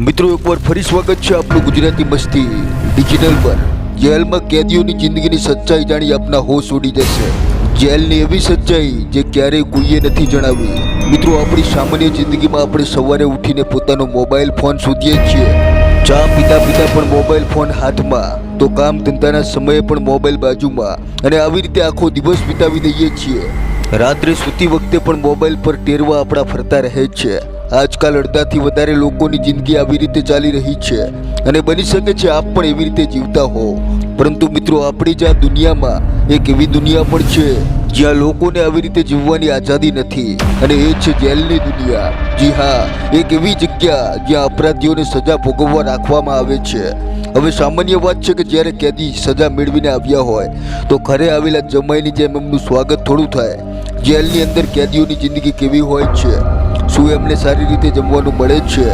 મિત્રો, એકવાર ફરી સ્વાગત છે આપણું ગુજરાતી મસ્તી ડિજિટલ પર. જેલમાં કેદીઓની જિંદગીની સચ્ચાઈ જાણી આપના હોશ ઉડી જશે. જેલની એવી સચ્ચાઈ જે ક્યારેય કોઈએ નથી જણાવી. મિત્રો, આપણી સામાન્ય જિંદગીમાં આપણે સવારે ઉઠીને પોતાનો મોબાઈલ ફોન શોધીએ છીએ. ચા પીતા પીતા પણ મોબાઈલ ફોન હાથમાં. તો કામ ધંધાના સમયે પણ મોબાઈલ બાજુમાં. અને આવી રીતે આખો દિવસ વિતાવી દઈએ છીએ. રાત્રે સૂતી વખતે પણ મોબાઈલ પર ટેરવા આપણા ફરતા રહે છે. આજકાલ અડધાથી વધારે લોકોની જિંદગી આવી રીતે ચાલી રહી છે. અને બની શકે છે આપ પણ એવી રીતે જીવતા હો. પરંતુ મિત્રો, આપણી જ આ દુનિયામાં એક એવી દુનિયા પણ છે, જ્યાં લોકોને આવી રીતે જીવવાની આઝાદી નથી. અને એ છે જેલની દુનિયા. જી હા, એક એવી જગ્યા જ્યાં અપરાધીઓને સજા ભોગવવા રાખવામાં આવે છે. હવે સામાન્ય વાત છે કે જ્યારે કેદી સજા મેળવીને આવ્યા હોય, તો ઘરે આવેલા જમાઈની જેમ એમનું સ્વાગત થોડું થાય. જેલની અંદર કેદીઓની જિંદગી કેવી હોય છે? શું એમને સારી રીતે જમવાનું મળે છે?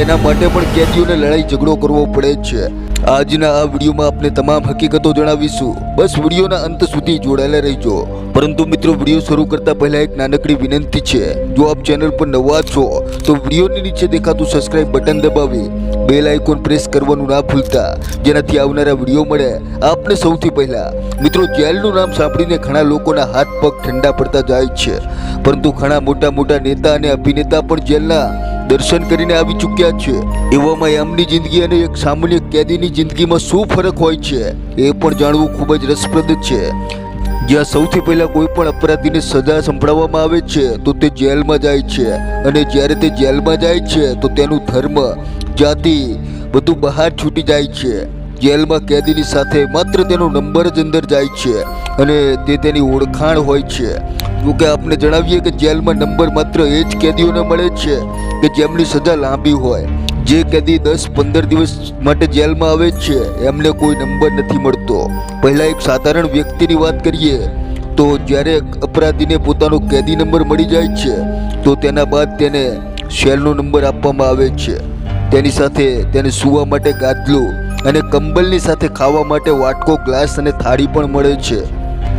એના માટે પણ કેદીઓને લડાઈ ઝઘડો કરવો પડે છે. આજના આ વિડીયોમાં આપણે તમામ હકીકતો જણાવીશું. બસ વિડીયોના અંત સુધી જોડાયેલા રહેજો. પરંતુ મિત્રો, વીડિયો શરૂ કરતા પહેલા એક નાનકડી વિનંતી છે. જો આપ ચેનલ પર નવા છો, તો વિડીયોની નીચે દેખાતું સબસ્ક્રાઇબ બટન દબાવી બેલ આઇકોન પ્રેસ કરવાનું ના ભૂલતા. જેનાથી આવનારા વીડિયો મળે આપને સૌથી પહેલા. મિત્રો, જેલનું નામ સાંભળીને ઘણા લોકોના હાથ પગ ઠંડા પડતા જાય છે. પરંતુ ઘણા મોટા મોટા નેતા અને અભિનેતા પણ જેલના દર્શન કરીને આવી ચૂક્યા છે. એવામાં એમની જિંદગી અને એક સામાન્ય કેદીની જિંદગીમાં શું ફરક હોય છે, એ પણ જાણવું ખૂબ જ રસપ્રદ છે. જ્યાં સૌથી પહેલાં કોઈ પણ અપરાધીને સજા સંભળાવવામાં આવે છે, તો તે જેલમાં જાય છે. અને જ્યારે તે જેલમાં જાય છે, તો તેનું ધર્મ, જાતિ બધું બહાર છૂટી જાય છે. જેલમાં કેદીની સાથે માત્ર તેનો નંબર જ અંદર જાય છે અને તે તેની ઓળખાણ હોય છે. જોકે કે આપને જણાવીએ કે જેલમાં નંબર માત્ર એ જ કેદીઓને મળે છે કે જેમની સજા લાંબી હોય. જે કેદી દસ પંદર દિવસ માટે જેલમાં આવે છે, એમને કોઈ નંબર નથી મળતો. પહેલાં એક સાધારણ વ્યક્તિની વાત કરીએ, તો જ્યારે અપરાધીને પોતાનો કેદી નંબર મળી જાય છે, તો તેના બાદ તેને શેલનો નંબર આપવામાં આવે છે. તેની સાથે તેને સૂવા માટે ગાદલું અને કંબલની સાથે ખાવા માટે વાટકો, ગ્લાસ અને થાળી પણ મળે છે.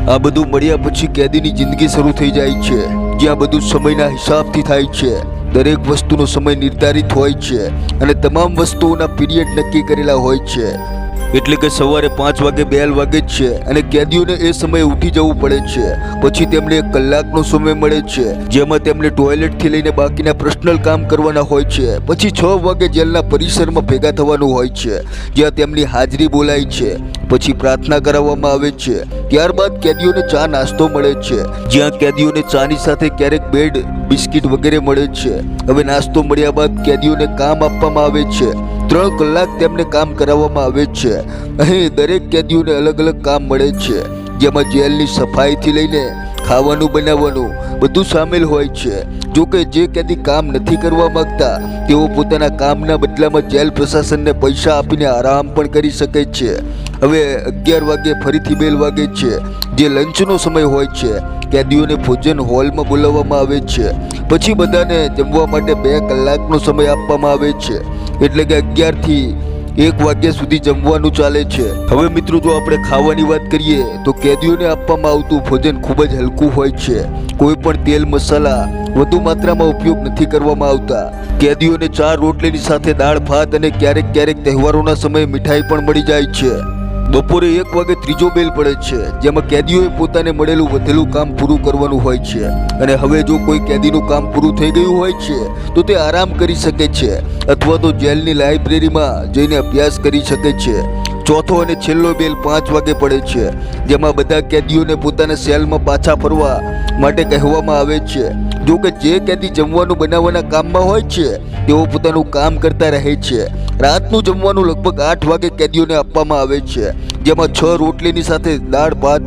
આ બધું મળ્યા પછી કેદીની જિંદગી શરૂ થઈ જાય છે, જ્યાં બધું સમયના હિસાબથી થાય છે. દરેક વસ્તુનો સમય નિર્ધારિત હોય છે અને તમામ વસ્તુઓના પીરિયડ નક્કી કરેલા હોય છે. એટલે કે સવારે પાંચ વાગે બેલ વાગે જ છે અને કેદીઓને એ સમયે ઉઠી જવું પડે છે. પછી તેમને એક કલાકનો સમય મળે છે, જેમાં તેમને ટોયલેટથી લઈને બાકીના પર્સનલ કામ કરવાના હોય છે. પછી છ વાગે જેલના પરિસરમાં ભેગા થવાનું હોય છે, જ્યાં તેમની હાજરી બોલાય છે. પછી પ્રાર્થના કરાવવામાં આવે છે. ત્યારબાદ કેદીઓને ચા નાસ્તો મળે છે, જ્યાં કેદીઓને ચાની સાથે ક્યારેક બેડ, બિસ્કિટ વગેરે મળે છે. હવે નાસ્તો મળ્યા બાદ કેદીઓને કામ આપવામાં આવે છે. ત્રણ કલાક તેમને કામ કરાવવામાં આવે છે. અહીં દરેક કેદીઓને અલગ અલગ કામ મળે છે. જેમાં જેલની સફાઈથી લઈને ખાવાનું બનાવવાનું બધું સામેલ હોય છે. જો કે જે કેદી કામ નથી કરવા માંગતા, તેઓ પોતાના કામના બદલામાં જેલ પ્રશાસનને પૈસા આપીને આરામ પણ કરી શકે છે. હવે અગિયાર વાગે ફરીથી બેલ વાગે છે. જે લંચનો સમય હોય છે, કેદીઓને ભોજન હોલમાં બોલાવવામાં આવે છે. પછી બધાને જમવા માટે બે કલાકનો સમય આપવામાં આવે છે. એટલે કે અગિયારથી એક વાગ્યા સુધી જમવાનું ચાલે છે. હવે મિત્રો જો આપણે ખાવાની વાત કરીએ, તો કેદીઓને આપવામાં આવતું ભોજન ખૂબ જ હલકું હોય છે. કોઈ પણ તેલ, મસાલા વધુ માત્રામાં ઉપયોગ નથી કરવામાં આવતા. કેદીઓને ચાર રોટલીની સાથે દાળ, ભાત અને ક્યારેક ક્યારેક તહેવારોના સમયે મીઠાઈ પણ મળી જાય છે. બપોરે એક વાગે ત્રીજો બેલ પડે છે, જેમાં કેદીઓએ પોતાને મળેલું વધેલું કામ પૂરું કરવાનું હોય છે. અને હવે જો કોઈ કેદીનું કામ પૂરું થઈ ગયું હોય છે, તો તે આરામ કરી શકે છે, અથવા તો જેલની લાઇબ્રેરીમાં જઈને અભ્યાસ કરી શકે છે. ચોથો અને છેલ્લો બેલ પાંચ વાગે પડે છે, જેમાં બધા કેદીઓને પોતાના સેલમાં પાછા ફરવા માટે કહેવામાં આવે છે. જો કે જે કેદી જમવાનું બનાવવાના કામમાં હોય છે, તેઓ પોતાનું કામ કરતા રહે છે. રાતનું જમવાનું લગભગ આઠ વાગે કેદીઓને આપવામાં આવે છે. જેમાં છ રોટલીની સાથે દાળ, ભાત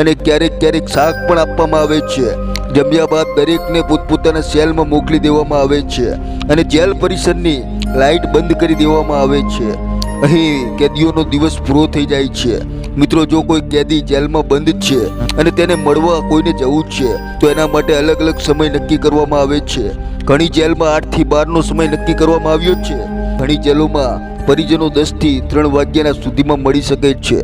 અને ક્યારેક ક્યારેક શાક પણ આપવામાં આવે છે. જમ્યા બાદ દરેકને પોતપોતાના સેલમાં મોકલી દેવામાં આવે છે અને જેલ પરિસરની લાઇટ બંધ કરી દેવામાં આવે છે. અહીં કેદીઓનો દિવસ પૂરો થઈ જાય છે. મિત્રો, જો કોઈ કેદી જેલમાં બંધ છે અને તેને મળવા કોઈને જવું છે, તો એના માટે અલગ અલગ સમય નક્કી કરવામાં આવે છે. ઘણી જેલમાં આઠથી બારનો સમય નક્કી કરવામાં આવ્યો છે. ઘણી જેલોમાં પરિજનો દસથી ત્રણ વાગ્યાના સુધીમાં મળી શકે છે.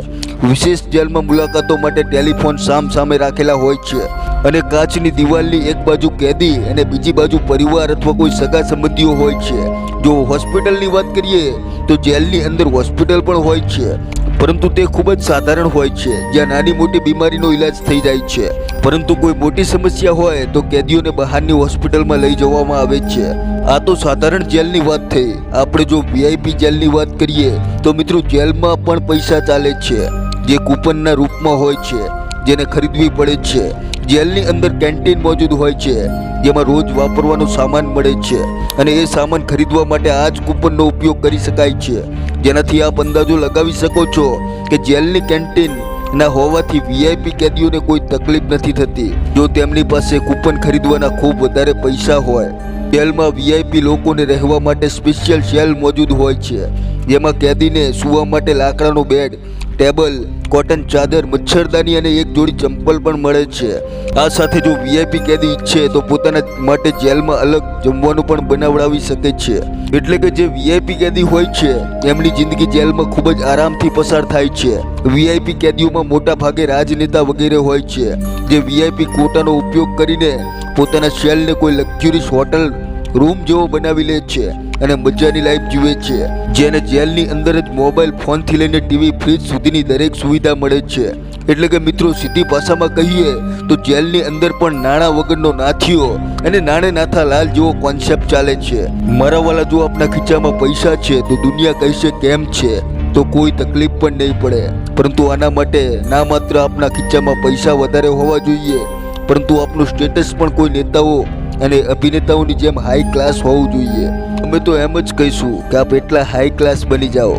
વિશેષ જેલમાં મુલાકાતો માટે ટેલિફોન સામ સામે રાખેલા હોય છે. અને કાચની દિવાલની એક બાજુ કેદી અને બીજી બાજુ પરિવાર અથવા કોઈ સગા સંબંધીઓ હોય છે. જો હોસ્પિટલની વાત કરીએ, તો જેલની અંદર હોસ્પિટલ પણ હોય છે. પરંતુ તે ખૂબ જ સાધારણ હોય છે. જ્યાં નાની મોટી બીમારીનો ઈલાજ થઈ જાય છે. પરંતુ કોઈ મોટી સમસ્યા હોય, તો કેદીઓને બહારની હોસ્પિટલમાં લઈ જવામાં આવે છે. આ તો સાધારણ જેલની વાત થઈ આપણે જો વીઆઈપી જેલની વાત કરીએ, તો મિત્રો જેલમાં પણ પૈસા ચાલે છે. જે કૂપનના રૂપમાં હોય છે, જેને ખરીદવી પડે છે. જેલની અંદર કેન્ટીન મોજૂદ હોય છે, જેમાં રોજ વાપરવાનો સામાન મળે છે. અને એ સામાન ખરીદવા માટે આ જ કૂપનનો ઉપયોગ કરી શકાય છે. જેનાથી આપ અંદાજો લગાવી શકો છો કે જેલની કેન્ટીન ના હોવાથી વીઆઈપી કેદીઓને કોઈ તકલીફ નથી થતી. જો તેમની પાસે કૂપન ખરીદવાના ખૂબ વધારે પૈસા હોય જેલમાં વીઆઈપી લોકોને રહેવા માટે સ્પેશિયલ સેલ મોજૂદ હોય છે. જેમાં કેદીને સૂવા માટે લાકડાનો બેડ ટેબલ કોટન ચાદર, મચ્છરદાની અને એક જોડી ચંપલ પણ મળે છે. આ સાથે જો વીઆઈપી કેદી ઈચ્છે તો પોતાના માટે જેલમાં અલગ જમવાનું પણ બનાવડાવી શકે છે. એટલે કે જે વીઆઈપી કેદી હોય છે, એમની જિંદગી જેલમાં ખૂબ જ આરામથી પસાર થાય છે. વીઆઈપી કેદીઓમાં મોટા ભાગે રાજનેતા વગેરે હોય છે. જે વીઆઈપી કોટાનો ઉપયોગ કરીને પોતાના સેલને કોઈ લક્ઝુરિયસ હોટલ રૂમ જેવો બનાવી લે છે અને મજાની લાઈફ જીવે છે. જેને જેલની અંદર જ મોબાઈલ ફોનથી લઈને ટીવી ફ્રીજ સુધીની દરેક સુવિધા મળે છે. એટલે કે મિત્રો, સીધી ભાષામાં કહીએ તો જેલની અંદર પણ નાણાં વગરનો નાથીઓ અને નાણે નાથા લાલ જેવો કોન્સેપ્ટ ચાલે છે. મારા વાલા જો આપના ખીચામાં પૈસા છે તો દુનિયા કહેશે કેમ છે? તો કોઈ તકલીફ પણ નહીં પડે. પરંતુ આના માટે ના માત્ર આપના ખીચામાં પૈસા વધારે હોવા જોઈએ, પરંતુ આપનું સ્ટેટસ પણ કોઈ નેતાઓ અને અભિનેતાઓની જેમ હાઈ ક્લાસ હોવું જોઈએ. અમે તો એમ જ કહીશું કે આપ એટલા હાઈ ક્લાસ બની જાઓ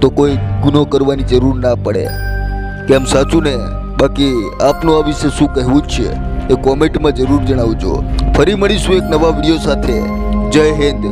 તો કોઈ ગુનો કરવાની જરૂર ના પડે. કેમ સાચું ને? બાકી આપનું આ વિશે શું કહેવું છે એ કોમેન્ટમાં જરૂર જણાવજો. ફરી મળીશું એક નવા વીડિયો સાથે. જય હિન્દ.